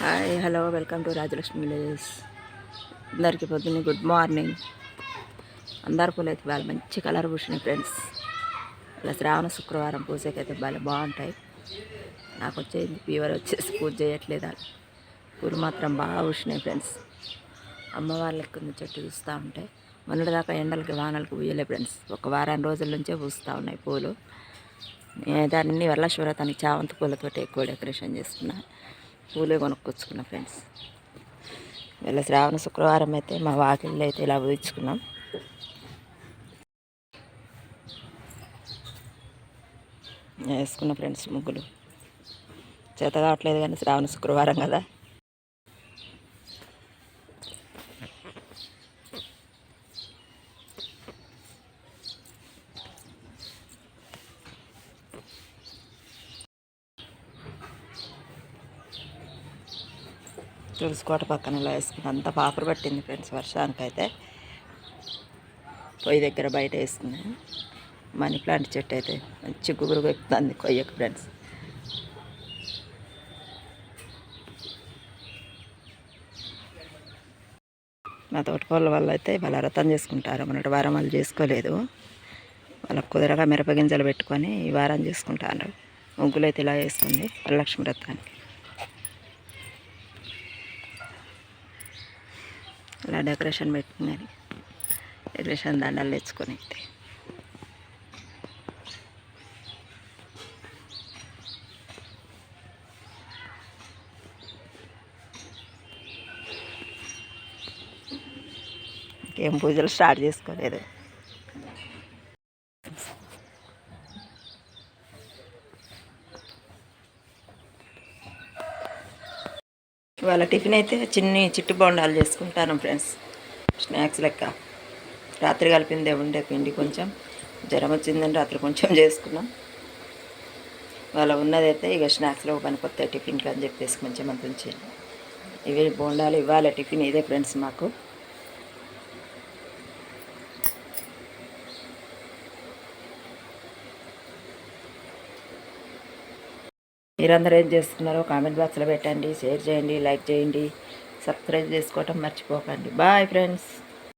Hi hello welcome to Rajalakshmi villages అందరికీ పొద్దున్నే good morning. అందరి పూలు అయితే బాగా మంచి కలర్ పూసినాయి ఫ్రెండ్స్. అలా శ్రావణ శుక్రవారం పూజకైతే బాగా బాగుంటాయి. నాకు వచ్చేది ఫీవర్ వచ్చేసి పూజ చేయట్లేదు? పూలు మాత్రం బాగా పూసినాయి ఫ్రెండ్స్. అమ్మవారి లెక్క చెట్టు చూస్తూ మొన్నటి మొన్నటిదాకా ఎండలకి వానలకి పూయలే ఫ్రెండ్స్. ఒక వారం రోజుల నుంచే పూస్తూ ఉన్నాయి పూలు. దాన్ని అన్ని వరలశ్వరతానికి చామంతి పూలతో ఎక్కువ డెకరేషన్ చేస్తున్నాను పూలే కొనుక్కొచ్చుకున్నాం ఫ్రెండ్స్. వీళ్ళ శ్రావణ శుక్రవారం అయితే మా వాకిళ్ళు అయితే ఇలా ఊహించుకున్నాం వేసుకున్న ఫ్రెండ్స్ ముగ్గులు. చేత కావట్లేదు కానీ శ్రావణ శుక్రవారం కదా. తులసికోట పక్కన ఇలా వేసుకుని అంత పాపరు పట్టింది ఫ్రెండ్స్ వర్షానికి అయితే పొయ్యి దగ్గర బయట వేసుకుంది మనీ ప్లాంట్ చెట్టు అయితే మంచి గుగురు ఎక్కుతుంది కొయ్యకు ఫ్రెండ్స్. మా తోటపల్ల వల్ల అయితే వాళ్ళ రతం చేసుకుంటారు. మొన్నటి వారం వాళ్ళు చేసుకోలేదు. వాళ్ళకు కుదరగా మిరపగింజలు పెట్టుకొని ఈ వారం చేసుకుంటారు. ముగ్గులు అయితే ఇలా వేసుకుంది వరలక్ష్మి రథానికి. ఇలా డెకరేషన్ పెట్టుకున్నాను డెకరేషన్ దండలు తెచ్చుకొని అయితే. ఇంకేం పూజలు స్టార్ట్ చేసుకోలేదు. ఇవాళ టిఫిన్ అయితే చిన్ని చిట్టు బొండాలు చేసుకుంటాను ఫ్రెండ్స్. స్నాక్స్ లెక్క. రాత్రి కలిపిందే ఉండే పిండి కొంచెం. జ్వరం వచ్చిందని రాత్రి కొంచెం చేసుకున్నాం. వాళ్ళ ఉన్నదైతే ఇక స్నాక్స్లో పనికొస్తాయి టిఫిన్కి అని చెప్పేసి కొంచెం అంత ఉంచాను ఇవి బోండాలు ఇవ్వాలి టిఫిన్ ఇదే ఫ్రెండ్స్ మాకు. మీరందరూ ఏం చేస్తున్నారో కామెంట్ బాక్స్లో పెట్టండి షేర్ చేయండి లైక్ చేయండి సబ్స్క్రైబ్ చేసుకోవటం మర్చిపోకండి. Bye friends.